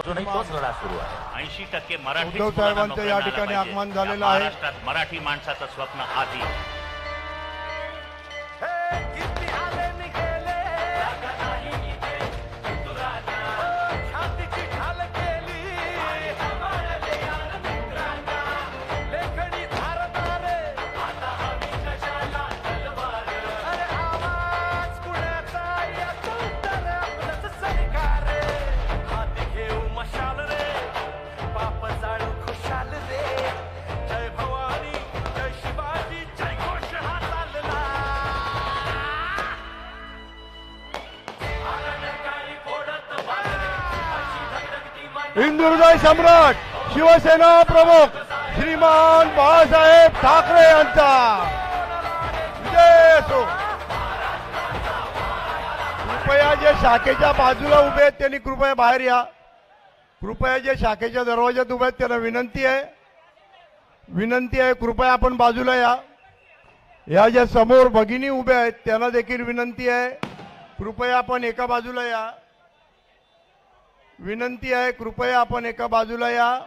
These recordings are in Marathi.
अजूनही तोच लढा सुरू आहे. ऐंशी टक्के मराठी उद्धव साहेबांचं या ठिकाणी आगमन झालेलं आहे. महाराष्ट्रात मराठी माणसाचं स्वप्न आधी. हिंदुहृदय सम्राट शिवसेना प्रमुख श्रीमान बाळासाहेब ठाकरे यांचा. विजय असो. कृपया जे शाखेच्या बाजूला उभे आहेत त्यांनी कृपया बाहेर या. कृपया जे शाखेच्या दरवाज्यात उभे आहेत त्यांना विनंती आहे. विनंती आहे कृपया आपण बाजूला या. या ज्या समोर भगिनी उभ्या आहेत त्यांना देखील विनंती आहे. कृपया आपण एका बाजूला या. विनंती आहे कृपया आपण एका बाजूला या.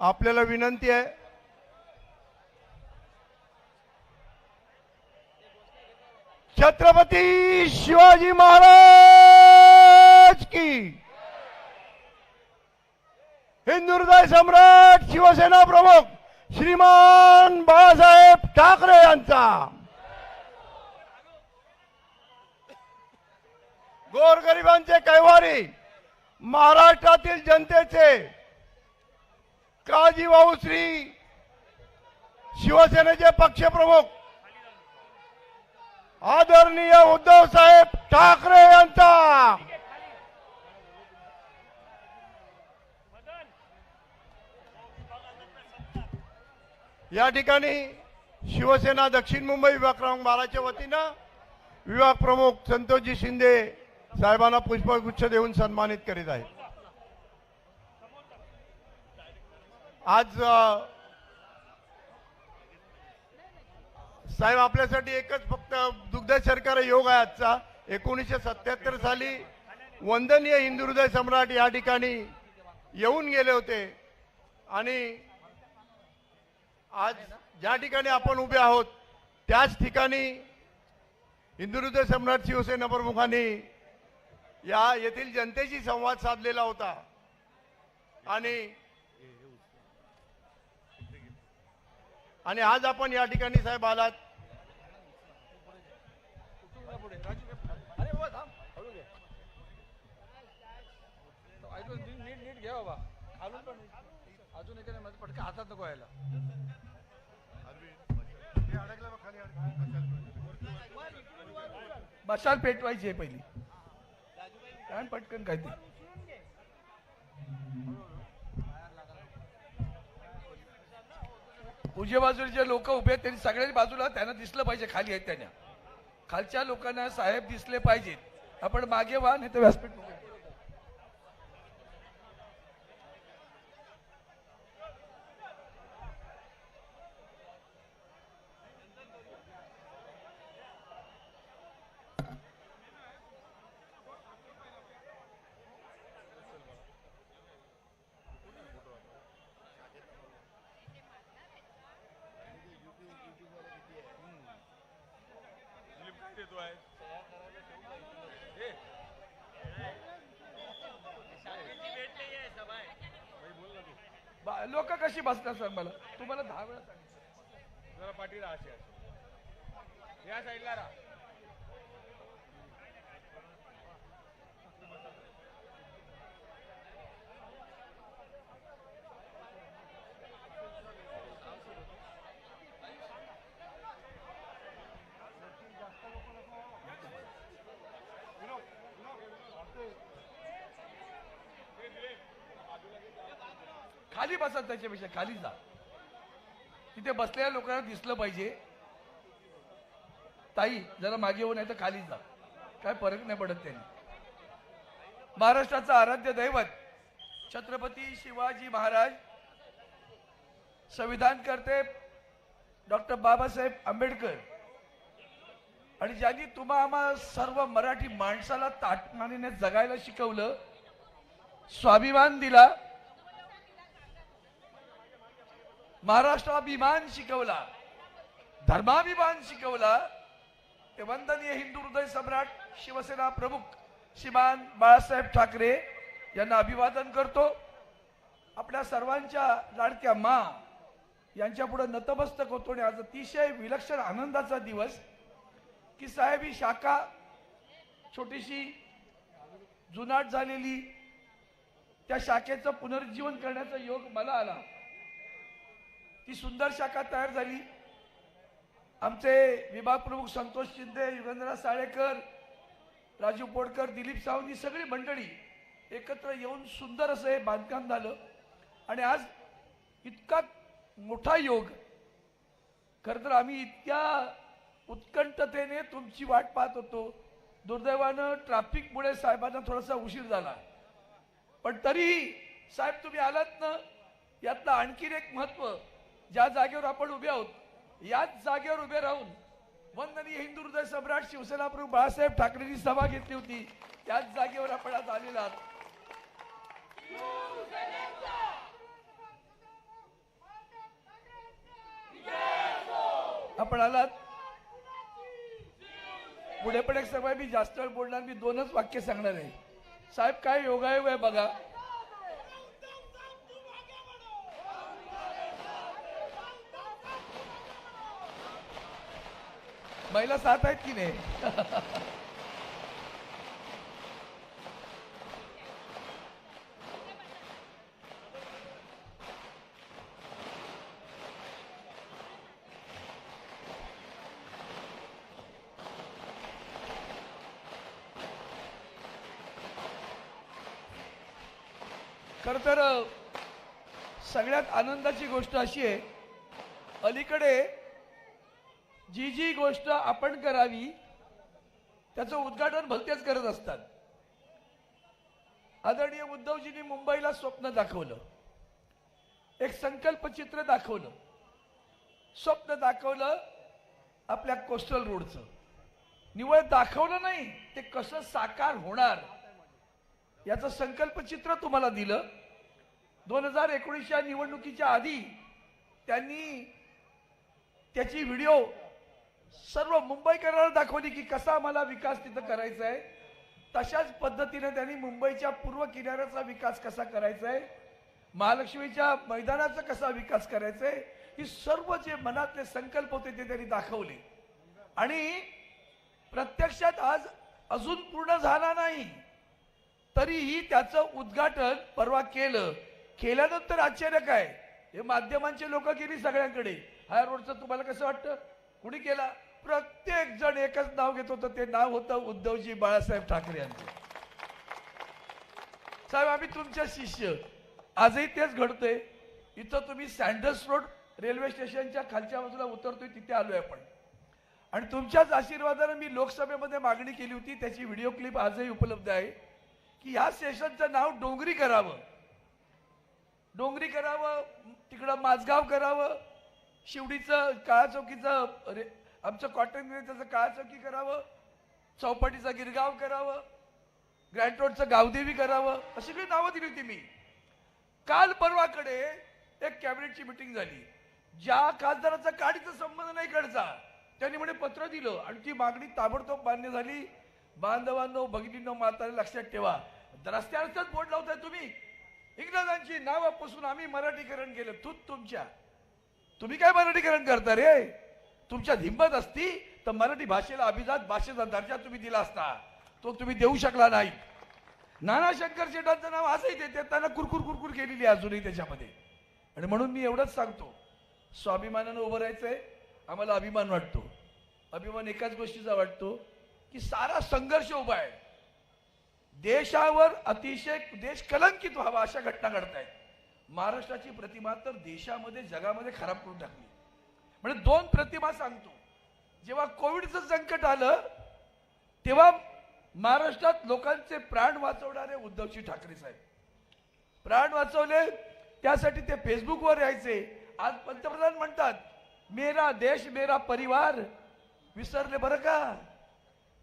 आपल्याला विनंती आहे. छत्रपती शिवाजी महाराज की. हिंदू सम्राट शिवसेना प्रमुख श्रीमान बाळासाहेब ठाकरे यांचा. गोरगरिबांचे कैवारी महाराष्ट्रातील जनतेचे काजीभाऊ श्री शिवसेनेचे पक्षप्रमुख आदरणीय उद्धव साहेब ठाकरे यांचा. या ठिकाणी शिवसेना दक्षिण मुंबई विभाग क्रमांक बाराच्या वतीनं विभाग प्रमुख संतोषजी शिंदे साहेबांना पुष्पगुच्छ देऊन सन्मानित करीत आहेत. आज साहेब आपल्यासाठी एकच फक्त दुग्ध सरकार योग आहे आजचा. एकोणीसशे सत्याहत्तर साली वंदनीय हिंदू हृदय सम्राट या ठिकाणी येऊन गेले होते. आणि आज ज्या ठिकाणी आपण उभे आहोत त्याच ठिकाणी हिंदू हृदय सम्राट शिवसेना प्रमुखांनी या येथील जनतेशी संवाद साधलेला होता. आणि आणि आज आपण या ठिकाणी साहेब आलात. ऐकून अजून पटकन हातात नको यायला पेटवायची आहे पहिली. काय पटकन काय ते? उजव्या बाजूला जे लोक उभे आहेत त्यांनी सगळ्यांनी बाजूला त्यांना दिसलं पाहिजे खाली आहेत त्यांना. खालच्या लोकांना साहेब दिसले पाहिजेत. आपण मागे व्हा नाही तर व्यासपीठ नको. लोक सर मला? तुम्हाला दहा वेळा सांगितलं. जरा पाठी राहा या साईडला राहा. खाली बसा त्याच्यापेक्षा? खाली जा. तिथे बसलेल्या लोकांना दिसलं पाहिजे. ताई जरा मागे येऊ नाही तर खाली जा. काय फरक नाही पडत त्यांनी. महाराष्ट्राचं आराध्य दैवत छत्रपती शिवाजी महाराज संविधान करते डॉक्टर बाबासाहेब आंबेडकर आणि ज्यांनी तुम्हा आम्हा सर्व मराठी माणसाला ताटमानीने जगायला शिकवलं स्वाभिमान दिला महाराष्ट्राभिमान शिकवला धर्माभिमान शिकवला. ते वंदनीय हिंदू हृदय सम्राट शिवसेना प्रमुख श्रीमान बाळासाहेब ठाकरे यांना अभिवादन करतो. आपल्या सर्वांच्या लाडक्या मा यांच्या पुढे नतमस्तक होतो आणि आज अतिशय विलक्षण आनंदाचा दिवस. की साहेब ही शाखा छोटीशी जुनाट झालेली त्या शाखेचं पुनर्जीवन करण्याचा योग मला आला. ती सुंदर शाखा तयार झाली. आमचे विभाग प्रमुख संतोष शिंदे युगेंद्रनाथ साळेकर राजू पोडकर दिलीप सावंत ही सगळी मंडळी एकत्र येऊन सुंदर असं हे बांधकाम झालं. आणि आज इतका मोठा योग. खरं तर आम्ही इतक्या उत्कंठतेने तुमची वाट पाहत होतो. दुर्दैवानं ट्रॅफिकमुळे साहेबांना थोडासा उशीर झाला. पण तरीही साहेब तुम्ही आलात ना यातलं आणखीन एक महत्त्व ज्या जागेवर आपण उभे आहोत याच जागेवर उभे राहून वंदनीय हिंदू हृदय सम्राट शिवसेना प्रमुख बाळासाहेब ठाकरेंनी सभा घेतली होती. त्याच जागेवर आपण आज आलेला आहात. आपण आलात? पुढे पण एक सगळं मी जास्त वेळ बोलणार मी दोनच वाक्य सांगणार आहे. साहेब काय योगायोग आहे बघा. महिला साथ आहेत की नाही? खर तर सगळ्यात आनंदाची गोष्ट अशी आहे अलीकडे जी जी गोष्ट आपण करावी त्याचं उद्घाटन भलतेच करत असतात. आदरणीय उद्धवजींनी मुंबईला स्वप्न दाखवलं. एक संकल्पचित्र दाखवलं. स्वप्न दाखवलं आपल्या कोस्टल रोडचं. निवळ दाखवलं नाही ते कसं साकार होणार? याचं संकल्पचित्र तुम्हाला दिलं. दोन हजार एकोणीसच्या निवडणुकीच्या आधी त्यांनी त्याची व्हिडिओ सर्व मुंबईकरांना दाखवली की कसा आम्हाला विकास तिथं करायचा आहे. तशाच पद्धतीने त्यांनी मुंबईच्या पूर्व किनाऱ्याचा विकास कसा करायचा आहे महालक्ष्मीच्या मैदानाचा कसा विकास करायचा आहे ही सर्व जे मनातले संकल्प होते ते त्यांनी दाखवले. आणि प्रत्यक्षात आज अजून पूर्ण झाला नाही. तरीही त्याचं उद्घाटन परवा केलं. केल्यानंतर आश्चर्य काय हे माध्यमांचे लोक गेली सगळ्यांकडे. हा रोडचं तुम्हाला कसं वाटतं? कुणी केला? प्रत्येक जण एकच नाव घेत होतं. ते नाव होतं उद्धवजी बाळासाहेब ठाकरे यांचं. साहेब आम्ही तुमच्या शिष्य. आजही तेच घडतंय. इथं तुम्ही सँडर्स रोड रेल्वे स्टेशनच्या खालच्या बाजूला उतरतोय तिथे आलोय आपण. आणि तुमच्याच आशीर्वादाने मी लोकसभेमध्ये मागणी केली होती त्याची व्हिडिओ क्लिप आजही उपलब्ध आहे की ह्या स्टेशनचं नाव डोंगरी करावं. डोंगरी करावं तिकडं माझगाव करावं शिवडीचं काळा चौकीचं रे आमचं कॉटन त्याचं काळाचौकी करावं. चौपाटीचा गिरगाव करावं. ग्रँड रोडचं गावदेवी करावं. अशी काही नावं दिली होती मी. काल परवाकडे एक कॅबिनेटची मिटिंग झाली. ज्या खासदाराचा काडीचा संबंध नाही कडचा त्यांनी म्हणे पत्र दिलं आणि ती मागणी ताबडतोब मान्य झाली. बांधवांनो भगिनींनो माताने लक्षात ठेवा. रस्त्यावरच बोर्ड लावताय तुम्ही. इंग्रजांची नावं आम्ही मराठीकरण केलं. तूच तुमच्या. तुम्ही काय मराठीकरण करता रे? तुमच्यात हिंमत असती तर मराठी भाषेला अभिजात भाषेचा दर्जा तुम्ही दिला असता. तो तुम्ही देऊ शकला नाही. नाना शंकर शेटांचं नाव असंही देते त्यांना कुरकुर कुरकुर केलेली आहे अजूनही त्याच्यामध्ये. आणि म्हणून मी एवढंच सांगतो स्वाभिमानानं उभं राहायचं आहे आम्हाला अभिमान वाटतो. अभिमान एकाच गोष्टीचा वाटतो की सारा संघर्ष उभा आहे. देशावर अतिशय देश कलंकित व्हावा अशा घटना घडत आहेत महाराष्ट्राची प्रतिमा तर देशामध्ये जगामध्ये खराब करून टाकली. म्हणजे दोन प्रतिमा सांगतो. जेव्हा कोविडचं संकट आलं तेव्हा महाराष्ट्रात लोकांचे प्राण वाचवणारे उद्धवजी ठाकरे साहेब. प्राण वाचवले त्यासाठी ते फेसबुकवर यायचे. आज पंतप्रधान म्हणतात मेरा देश मेरा परिवार विसरले बरं का?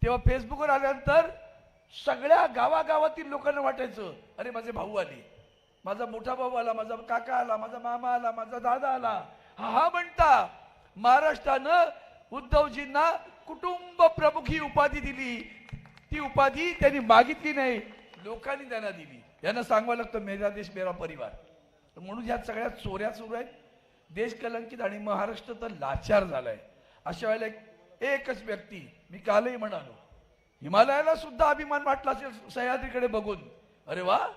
तेव्हा फेसबुकवर आल्यानंतर सगळ्या गावागावातील लोकांना वाटायचं अरे माझे भाऊ आले. माझा मोठा भाऊ आला माझा काका आला माझा मामा आला माझा दादा आला. हा हा म्हणता. महाराष्ट्रानं उद्धवजींना कुटुंब प्रमुख ही उपाधी दिली. ती उपाधी त्यांनी मागितली नाही. लोकांनी त्यांना दिली. यांना सांगावं लागतं मेरा देश मेरा परिवार. म्हणून ह्या सगळ्या चोऱ्या सुरू आहेत. देश कलंकित आणि महाराष्ट्र तर लाचार झालाय. अशा वेळेला एकच व्यक्ती मी कालही म्हणालो हिमालयाला सुद्धा अभिमान वाटला असेल सह्याद्रीकडे बघून. अरे वा!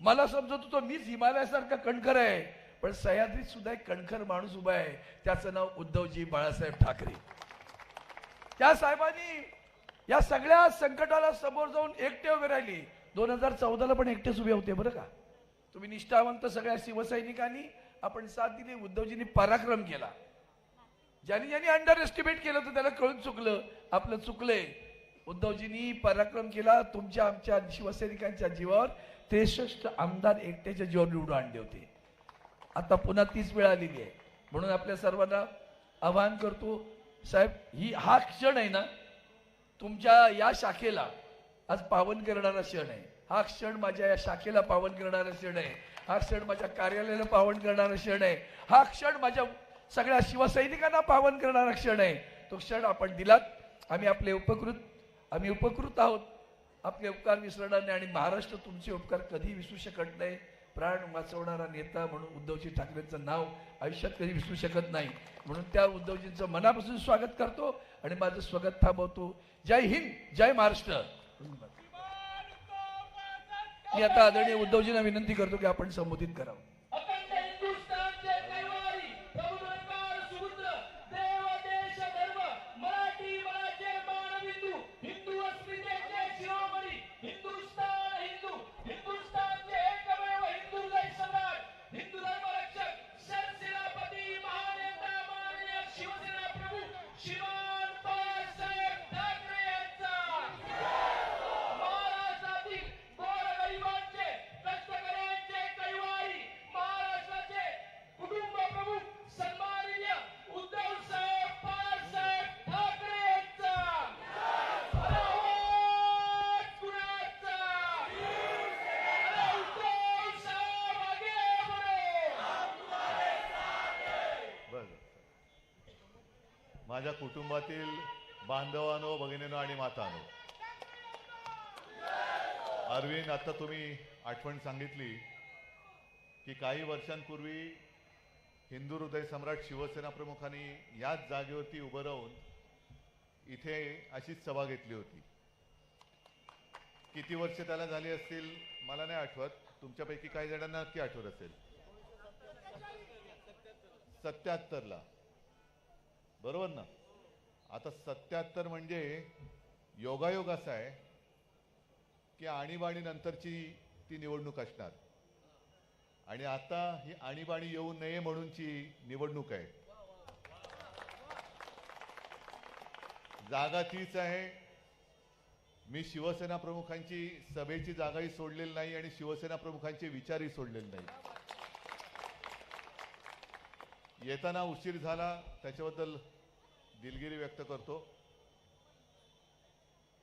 मला समजत होतो मीच हिमालयासारखा कणखर आहे. पण सह्याद्रीत सुद्धा एक कणखर माणूस उभा आहे. त्याचं नाव उद्धवजी बाळासाहेब ठाकरे. त्या साहेबांनी या सगळ्या संकटाला समोर जाऊन एकटे उभे राहिले. दोन हजार चौदाला पण एकटेच उभे होते बरं का? तुम्ही निष्ठावंत सगळ्या शिवसैनिकांनी आपण साथ दिली उद्धवजींनी पराक्रम केला. ज्यांनी ज्यांनी अंडर एस्टिमेट केलं तर त्याला कळून चुकलं. आपलं चुकलंय. उद्धवजींनी पराक्रम केला तुमच्या आमच्या शिवसैनिकांच्या जीवावर. त्रेसष्ट आमदार एकट्याच्या जीवावर निवडून आणले होते. आता पुन्हा तीच वेळ आलेली आहे. म्हणून आपल्या सर्वांना आवाहन करतो साहेब ही हा क्षण आहे ना तुमच्या या शाखेला आज पावन करणारा क्षण आहे. हा क्षण माझ्या या शाखेला पावन करणारा क्षण आहे. हा क्षण माझ्या कार्यालयाला पावन करणारा क्षण आहे. हा क्षण माझ्या सगळ्या शिवसैनिकांना पावन करणारा क्षण आहे. तो क्षण आपण दिलात. आम्ही आपले उपकृत आम्ही उपकृत आहोत. आपले उपकार विसरणार नाही आणि महाराष्ट्र तुमचे उपकार कधी विसरू शकत नाही. प्राण वाचवणारा नेता म्हणून उद्धवजी ठाकरेंचं नाव आयुष्यात कधी विसरू शकत नाही. म्हणून त्या उद्धवजींचं मनापासून स्वागत करतो आणि माझं स्वागत थांबवतो. जय हिंद जय महाराष्ट्र. मी आता आदरणीय उद्धवजींना विनंती करतो की आपण संबोधित करावं. माझ्या कुटुंबातील बांधवानो भगिनीनो आणि मातानो. अरविंद आता तुम्ही आठवण सांगितली की काही वर्षांपूर्वी हिंदू हृदय सम्राट शिवसेना प्रमुखांनी याच जागेवरती उभं राहून इथे अशीच सभा घेतली होती. किती वर्ष त्याला झाली असतील मला नाही आठवत. तुमच्यापैकी काही जणांना नक्की आठवत असेल. सत्याहत्तरला. बरोबर ना? आता सत्याहत्तर म्हणजे योगायोग असा आहे की आणीबाणी नंतरची ती निवडणूक असणार. आणि आता ही आणीबाणी येऊ नये म्हणूनची निवडणूक आहे. जागा तीच आहे. मी शिवसेना प्रमुखांची सभेची जागाही सोडलेली नाही आणि शिवसेना प्रमुखांचे विचारही सोडलेले नाही. येताना उशीर झाला त्याच्याबद्दल दिलगिरी व्यक्त करतो.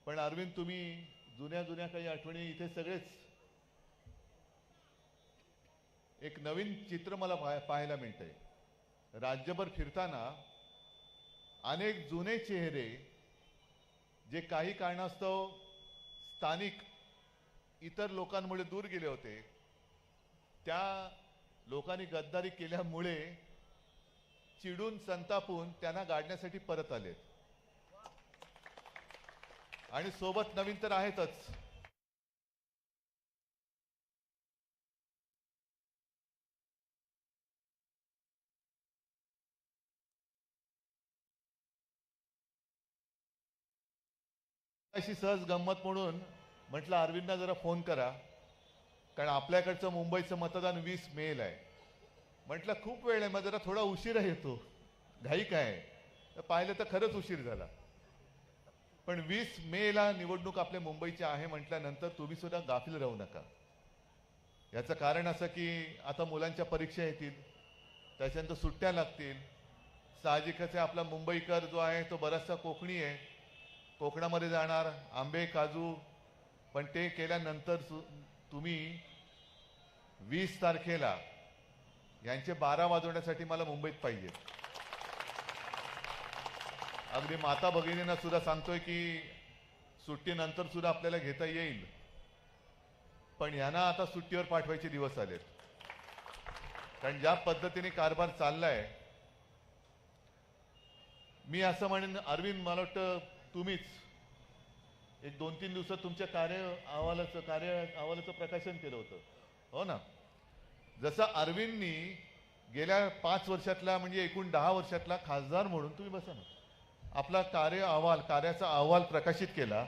पण अरविंद तुम्ही जुन्या जुन्या काही आठवणी इथे सगळेच एक नवीन चित्र मला पाहायला मिळतंय. राज्यभर फिरताना अनेक जुने चेहरे जे काही कारणास्तव स्थानिक इतर लोकांमुळे दूर गेले होते त्या लोकांनी गद्दारी केल्यामुळे चिडून संतापून त्यांना गाडण्यासाठी परत आलेत. आणि सोबत नवीन तर आहेतच. अशी सहज गंमत म्हणून म्हटलं अरविंदना जरा फोन करा. कारण आपल्याकडचं मुंबईचं मतदान वीस मेल आहे. म्हटलं खूप वेळ आहे मग जरा थोडा उशिरा येतो. घाई काय? तर पाहिलं तर खरंच उशीर झाला. पण वीस मेला निवडणूक आपल्या मुंबईची आहे म्हटल्यानंतर तुम्ही सुद्धा गाफील राहू नका. याचं कारण असं की आता मुलांच्या परीक्षा येतील त्याच्यानंतर सुट्ट्या लागतील. साहजिकच आहे आपला मुंबईकर जो आहे तो बराचसा कोकणी आहे. कोकणामध्ये जाणार आंबे काजू पण ते केल्यानंतर सु- तुम्ही वीस तारखेला यांचे बारा वाजवण्यासाठी मला मुंबईत पाहिजे. अगदी माता भगिनींना सुद्धा सांगतोय की सुट्टीनंतर सुद्धा आपल्याला घेता येईल. पण यांना आता सुट्टीवर पाठवायचे दिवस आलेत. कारण ज्या पद्धतीने कारभार चाललाय मी असं म्हणेन अरविंद मला वाटतं तुम्हीच एक दोन तीन दिवसात तुमच्या कार्य अहवालाचं कार्य अहवालाचं प्रकाशन केलं होतं. हो ना? जसं अरविंदनी गेल्या पाच वर्षातला म्हणजे एकूण दहा वर्षातला खासदार म्हणून तुम्ही बसा ना. आपला कार्य अहवाल कार्याचा अहवाल प्रकाशित केला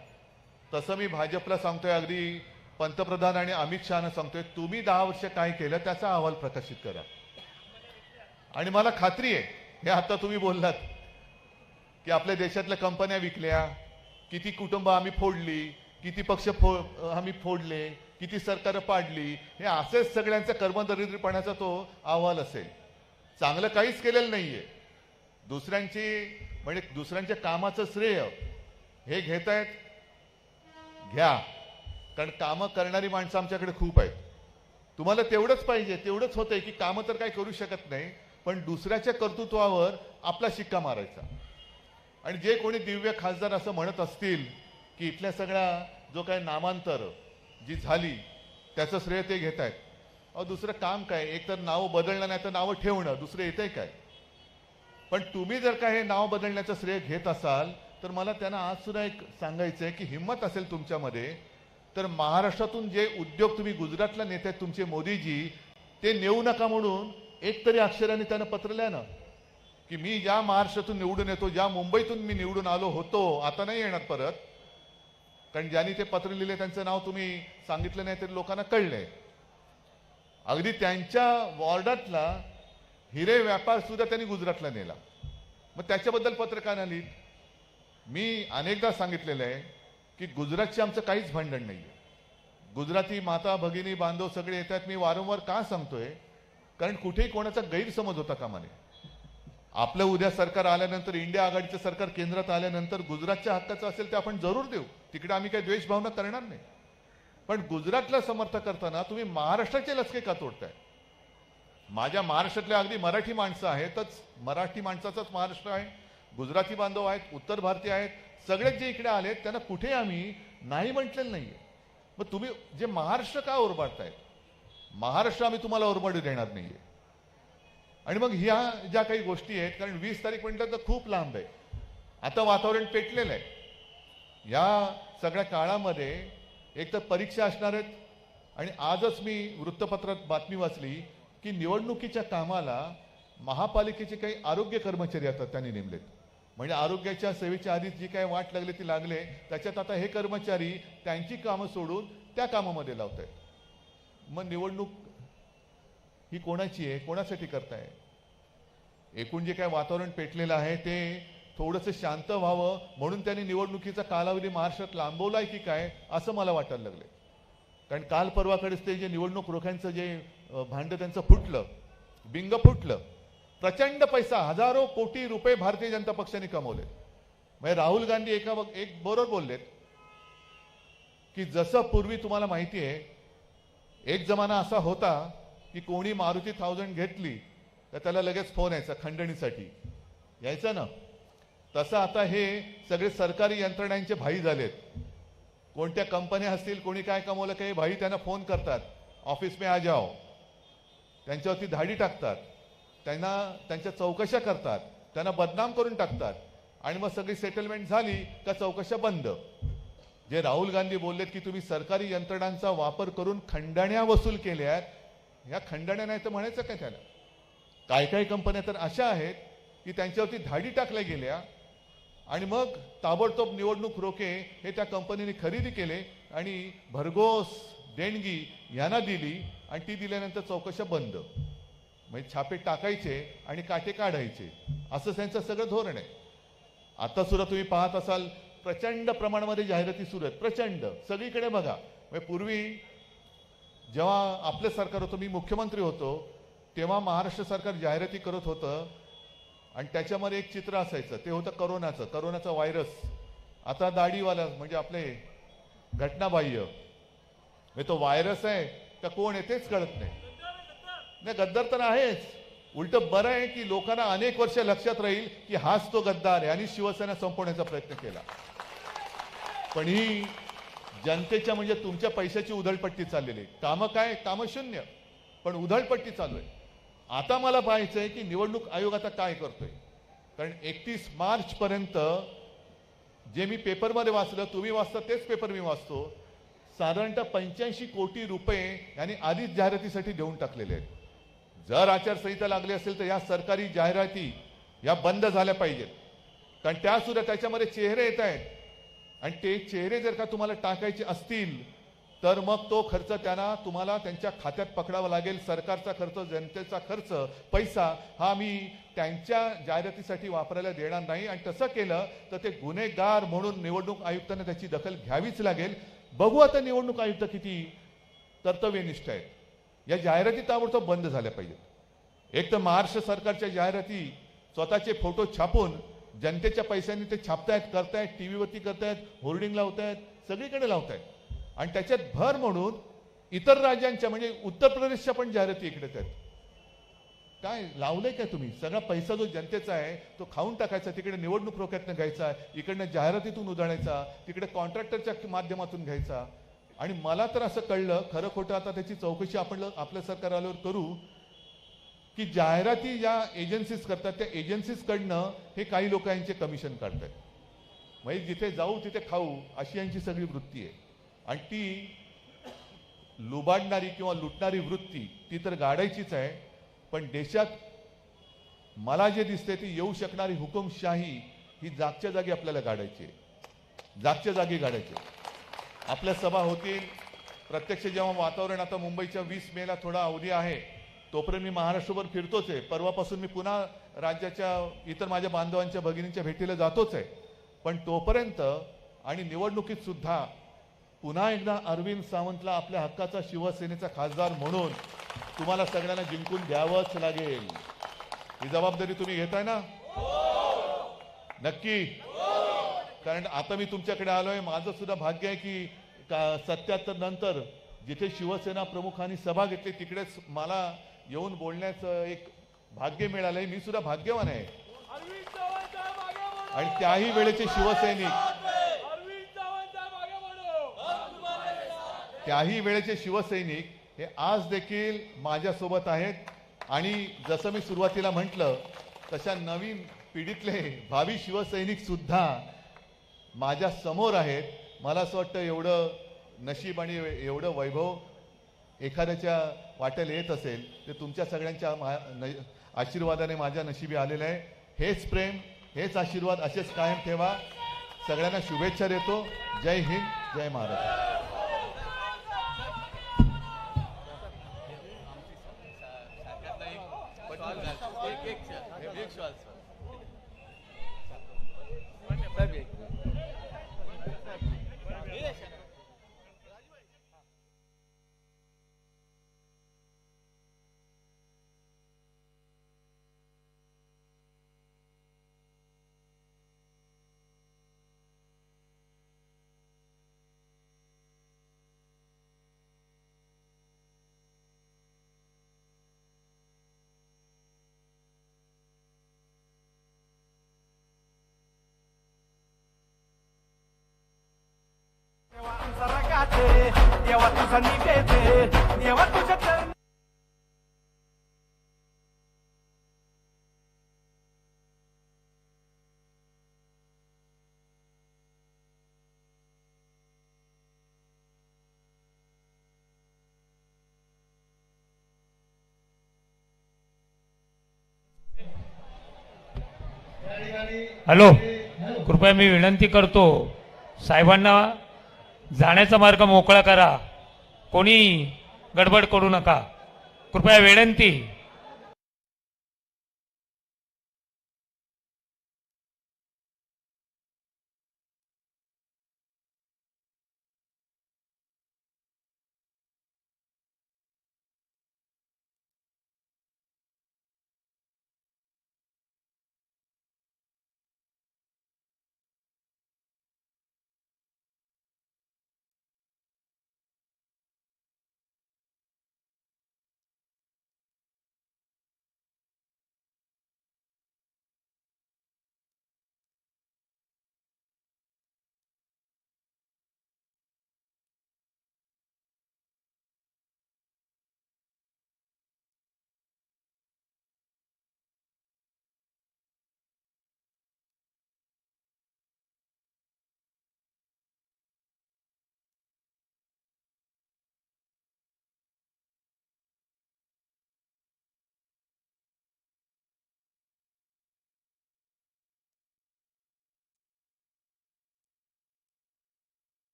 तसं मी भाजपला सांगतोय अगदी पंतप्रधान आणि अमित शहानं सांगतोय तुम्ही दहा वर्ष काय केलं त्याचा अहवाल प्रकाशित करा. आणि मला खात्री आहे हे आता तुम्ही बोललात की आपल्या देशातल्या कंपन्या विकल्या किती कुटुंब आम्ही फोडली किती पक्ष फो आम्ही फोडले किती सरकारं पाडली हे असेच सगळ्यांचा कर्मदरिद्रीपणाचा तो अहवाल असेल. चांगलं काहीच केलेलं नाही आहे दुसऱ्यांची म्हणजे दुसऱ्यांच्या कामाचं श्रेय हे घेत आहेत घ्या. कारण कामं करणारी माणसं आमच्याकडे खूप आहेत. तुम्हाला तेवढंच पाहिजे तेवढंच होतंय की कामं तर काही करू शकत नाही पण दुसऱ्याच्या कर्तृत्वावर आपला शिक्का मारायचा. आणि जे कोणी दिव्य खासदार असं म्हणत असतील की इथल्या सगळ्या जो काही नामांतर जी झाली त्याचं श्रेय ते घेत आहेत. अहो दुसरं काम काय? एक तर नाव बदलणं नाही तर नावं ठेवणं. दुसरं येतंय काय? पण तुम्ही जर का हे नाव बदलण्याचं श्रेय घेत असाल तर मला त्यांना आज सुद्धा एक सांगायचं आहे की हिंमत असेल तुमच्यामध्ये तर महाराष्ट्रातून जे उद्योग तुम्ही गुजरातला नेत आहेत तुमचे मोदीजी ते नेऊ नका म्हणून एक तरी अक्षराने त्यांना पत्र लिहा ना. की मी ज्या महाराष्ट्रातून निवडून येतो ज्या मुंबईतून मी निवडून आलो होतो आता नाही येणार परत. कारण ज्यांनी ते पत्र लिहिले त्यांचं नाव तुम्ही सांगितलं नाही तरी लोकांना कळलंय. अगदी त्यांच्या वॉर्डातला हिरे व्यापार सुद्धा त्यांनी गुजरातला नेला. मग त्याच्याबद्दल पत्र का नाही लिहित? मी अनेकदा सांगितलेलं आहे की गुजरातशी आमचं काहीच भांडण नाही आहे गुजराती माता भगिनी बांधव सगळे येतात. मी वारंवार का सांगतोय? कारण कुठेही कोणाचा गैरसमज होता कामा नये आपलं उद्या सरकार आल्यानंतर इंडिया आघाडीचं सरकार केंद्रात आल्यानंतर गुजरातच्या हक्काचं असेल ते आपण जरूर देऊ. तिकडे आम्ही काही द्वेषभावना करणार नाही. पण गुजरातला समर्थ करताना तुम्ही महाराष्ट्राचे लसके का तोडताय? माझ्या महाराष्ट्रातल्या अगदी मराठी माणसं आहेतच. मराठी माणसाचाच महाराष्ट्र आहे. गुजराती बांधव आहेत उत्तर भारतीय आहेत. सगळेच जे इकडे आलेत त्यांना कुठे आम्ही नाही म्हटलेलं नाहीये. मग तुम्ही जे महाराष्ट्र का ओरबाडतायत महाराष्ट्र आम्ही तुम्हाला ओरबाडू देणार नाहीये. आणि मग ह्या ज्या काही गोष्टी आहेत कारण वीस तारीख म्हटलं तर खूप लांब आहे. आता वातावरण पेटलेलं आहे. या सगळ्या काळामध्ये एक तर परीक्षा असणार आहेत आणि आजच मी वृत्तपत्रात बातमी वाचली की निवडणुकीच्या कामाला महापालिकेचे काही आरोग्य कर्मचारी आता त्यांनी नेमलेत. म्हणजे आरोग्याच्या सेवेच्या आधी जी काही वाट लागली ती लागले त्याच्यात आता हे कर्मचारी त्यांची कामं सोडून त्या कामामध्ये लावत आहेत मग निवडणूक ही कोणाची आहे? कोणासाठी करताय? एकूण जे काय वातावरण पेटलेलं आहे ते थोडंसं शांत व्हावं म्हणून त्यांनी निवडणुकीचा कालावधी महाराष्ट्रात लांबवलाय की काय असं मला वाटायला लागले कारण काल परवाकडेच ते जे निवडणूक रोख्यांचं जे भांड भांडं त्यांचं फुटलं बिंग फुटलं प्रचंड पैसा हजारो कोटी रुपये भारतीय जनता पक्षाने कमवले. म्हणजे राहुल गांधी एका वक- एक बरोबर बोललेत की जसं पूर्वी तुम्हाला माहिती आहे एक जमाना असा होता की कोणी मारुती थाउजंड घेतली तर त्याला लगेच फोन यायचा खंडणीसाठी. यायचा ना? तसं आता हे सगळे सरकारी यंत्रणांचे भाई झालेत. कोणत्या कंपन्या असतील कोणी काय कमवलं काही भाई त्यांना फोन करतात. ऑफिस में आ जाओ. त्यांच्यावरती धाडी टाकतात. त्यांना त्यांच्या चौकशा करतात. त्यांना बदनाम करून टाकतात. आणि मग सगळी सेटलमेंट झाली का चौकशा बंद. जे राहुल गांधी बोललेत की तुम्ही सरकारी यंत्रणांचा वापर करून खंडण्या वसूल केल्यात ह्या खंडण्या नाही तर म्हणायचं काय त्याला? काय काय कंपन्या तर अशा आहेत की त्यांच्यावरती धाडी टाकल्या गेल्या आणि मग ताबडतोब निवडणूक रोखे हे त्या कंपनीने खरेदी केले आणि भरघोस देणगी यांना दिली आणि ती दिल्यानंतर चौकशा बंद. म्हणजे छापे टाकायचे आणि काटे काढायचे. असं त्यांचं सगळं धोरण आहे. आता सुद्धा तुम्ही पाहत असाल प्रचंड प्रमाणामध्ये जाहिराती सुरू आहेत. प्रचंड. सगळीकडे बघा. म्हणजे पूर्वी जेव्हा आपलं सरकार होतं मी मुख्यमंत्री होतो तेव्हा महाराष्ट्र सरकार जाहिराती करत होतं आणि त्याच्यामध्ये एक चित्र असायचं ते होतं करोनाचं करोनाचा व्हायरस. आता दाढीवाला म्हणजे आपले घटनाबाह्य. म्हणजे तो व्हायरस आहे का कोण आहे तेच कळत नाही. नाही गद्दार तर आहेच. उलट बरं आहे की लोकांना अनेक वर्ष लक्षात राहील की हाच तो गद्दार आहे आणि शिवसेना संपवण्याचा प्रयत्न केला. पण ही जनतेच्या म्हणजे तुमच्या पैशाची उधळपट्टी चाललेली आहे. कामं काय? कामं शून्य. पण उधळपट्टी चालू आहे. आता मला पाहायचं आहे की निवडणूक आयोग आता काय करतोय? कारण एकतीस मार्च पर्यंत जे मी पेपरमध्ये वाचलं तुम्ही वाचता तेच पेपर मी वाचतो. साधारणतः पंच्याऐंशी कोटी रुपये यांनी आधीच जाहिरातीसाठी देऊन टाकलेले आहेत. जर आचारसंहिता लागली असेल तर या सरकारी जाहिराती या बंद झाल्या पाहिजेत. कारण त्यासुद्धा त्याच्यामध्ये चेहरे येत आहेत. आणि ते चेहरे जर का तुम्हाला टाकायचे असतील तर मग तो खर्च त्यांना तुम्हाला त्यांच्या खात्यात पकडावा लागेल. सरकारचा खर्च जनतेचा खर्च पैसा हा मी त्यांच्या जाहिरातीसाठी वापरायला देणार नाही. आणि तसं केलं तर ते गुन्हेगार म्हणून निवडणूक आयुक्तांना त्याची दखल घ्यावीच लागेल. बघू आता निवडणूक आयुक्त किती कर्तव्यनिष्ठ आहेत. या जाहिराती ताबडतोब बंद झाल्या पाहिजेत. एक तर महाराष्ट्र सरकारच्या जाहिराती स्वतःचे फोटो छापून जनतेच्या पैशांनी ते छापतायत करतायत टी व्हीवरती करतायत होर्डिंग लावतायत सगळीकडे लावतायत. आणि त्याच्यात भर म्हणून इतर राज्यांच्या म्हणजे उत्तर प्रदेशच्या पण जाहिराती इकडे आहेत काय लावलंय काय तुम्ही? सगळा पैसा जो जनतेचा आहे तो खाऊन टाकायचा तिकडे निवडणूक रोख्यातनं घ्यायचा इकडनं जाहिरातीतून उधळायचा तिकडे कॉन्ट्रॅक्टरच्या माध्यमातून घ्यायचा. आणि मला तर असं कळलं खरं खोटं आता त्याची चौकशी आपण आपल्या सरकार आल्यावर करू की जाहिराती ज्या एजन्सीज करतात त्या एजन्सीजकडनं हे काही लोक यांचे कमिशन काढतात म्हणजे जिथे जाऊ तिथे खाऊ अशी यांची सगळी वृत्ती आहे. आणि ती लुबाडणारी किंवा लुटणारी वृत्ती ती तर गाडायचीच आहे पण देशात मला जे दिसते ती येऊ शकणारी हुकुमशाही ही जागच्या जागी आपल्याला गाडायची आहे. जागच्या जागी गाडायची आहे. आपल्या सभा होतील. प्रत्यक्ष जेव्हा वातावरण आता मुंबईच्या वीस मेला थोडा अवधी आहे तोपर्यंत मी महाराष्ट्रभर फिरतोच आहे. परवापासून मी पुन्हा राज्याच्या इतर माझ्या बांधवांच्या भगिनींच्या भेटीला जातोच आहे. पण तोपर्यंत आणि निवडणुकीत सुद्धा पुन्हा एकदा अरविंद सावंतला आपल्या हक्काचा शिवसेनेचा खासदार म्हणून तुम्हाला सगळ्यांना जिंकून द्यावंच लागेल. ही जबाबदारी तुम्ही घेताय ना? नक्की. कारण आता मी तुमच्याकडे आलोय. माझं सुद्धा भाग्य आहे की सत्याहत्तर नंतर जिथे शिवसेना प्रमुखांनी सभा घेतली तिकडेच मला येऊन बोलण्याचं एक भाग्य मिळालंय. मी सुद्धा भाग्यवान आहे. आणि त्याही वेळेचे शिवसैनिक अरविंद चव्हाणचा मागे म्हणू त्याही वेळेचे शिवसैनिक हे आज देखील माझ्यासोबत आहेत. आणि जसं मी सुरुवातीला म्हटलं तशा नवीन पिढीतले भावी शिवसैनिक सुद्धा माझ्यासमोर आहेत. मला असं वाटतं एवढं नशीब आणि एवढं वैभव एखाद्याच्या वाट्याला येत असेल ते तुमच्या सगळ्यांच्या मा- न- आशीर्वादाने माझ्या नशिबी आलेलं आहे. हेच प्रेम हेच आशीर्वाद असेच कायम ठेवा. सगळ्यांना शुभेच्छा देतो. जय हिंद जय महाराष्ट्र. देवा तुझ्या चरणी हॅलो कृपया मी विनंती करतो साहेबांना जाण्याचा मार्ग मोकळा करा. कोणी गडबड करू नका. कृपया विनंती